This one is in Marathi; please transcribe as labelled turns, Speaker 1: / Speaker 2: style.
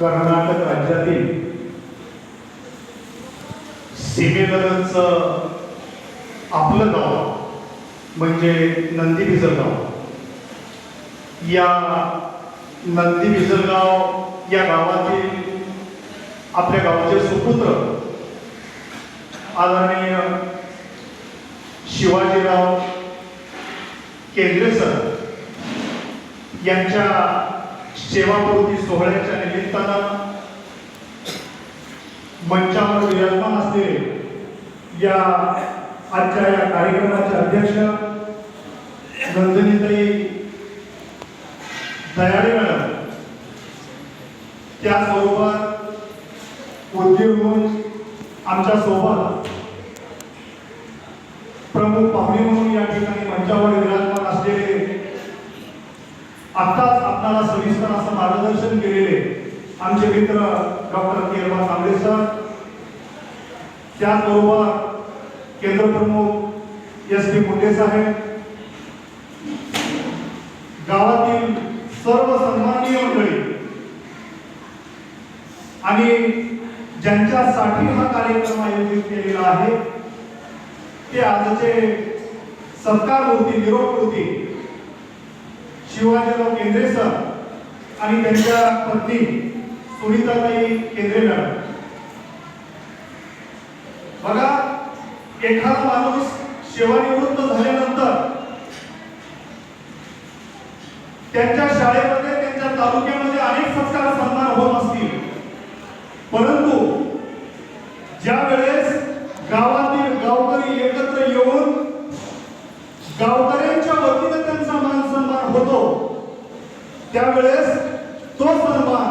Speaker 1: कर्नाटक राज्यातील सीमेलगतच आपलं गाव म्हणजे नंदी बिजलगाव या नंदी बिजलगाव या गावातील आपल्या गावचे सुपुत्र आदरणीय शिवाजीराव केंद्रेसर यांच्या सेवापूर्ती सोहळ्याच्या निमित्तानं मंचावर विराजमान असलेले या आजच्या या कार्यक्रमाचे अध्यक्ष नंदनीताई दयाळे मॅडम. त्याचबरोबर उद्योग आमच्यासोबत प्रमुख पाहुणे म्हणून या ठिकाणी मंचावर विराजमान असलेले आत्ताच आपल्याला सविस्तर असं मार्गदर्शन केलेले. आमचे मित्र डॉक्टर केरबा तांबडे सर त्याचबरोबर केंद्रप्रमुख एस टी मुंडे साहेब गावातील सर्व सन्माननीय मंडळी. आणि ज्यांच्यासाठी हा कार्यक्रम आयोजित केलेला आहे ते आजचे सत्कार मूर्ती निरोप मूर्ती शिवाजीराव केंद्रे सर आणि त्यांच्या पत्नी सुनीताताई केंद्रे मॅडम बघा एखादा माणूस सेवानिवृत्त झाल्यानंतर त्यांच्या शाळेमध्ये त्यांच्या तालुक्यामध्ये अनेक सत्कार सन्मान होत असतील. परंतु ज्या वेळेस गावातील गावकरी एकत्र येऊन गावकऱ्यांच्या वतीने त्यांचा मान सन्मान होतो त्यावेळेस தோற்பார்வான்